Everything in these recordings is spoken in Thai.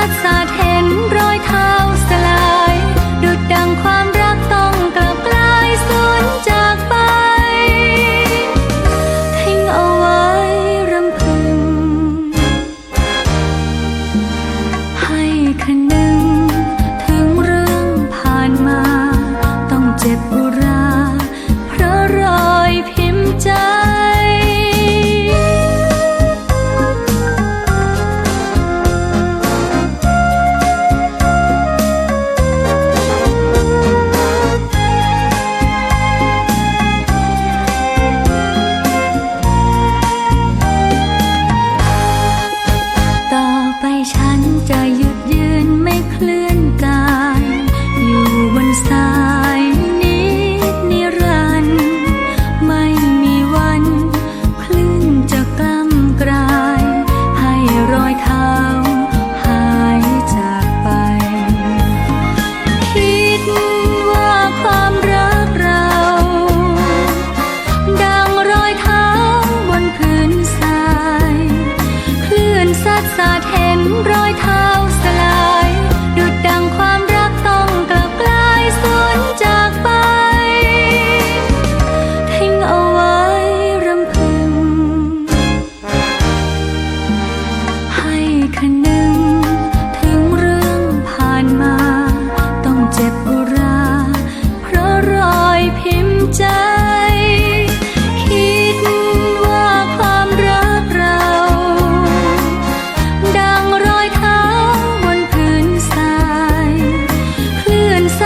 นัศาสตร์เห็นรอยเท้าสลา さ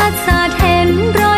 รักษาเห็นรอ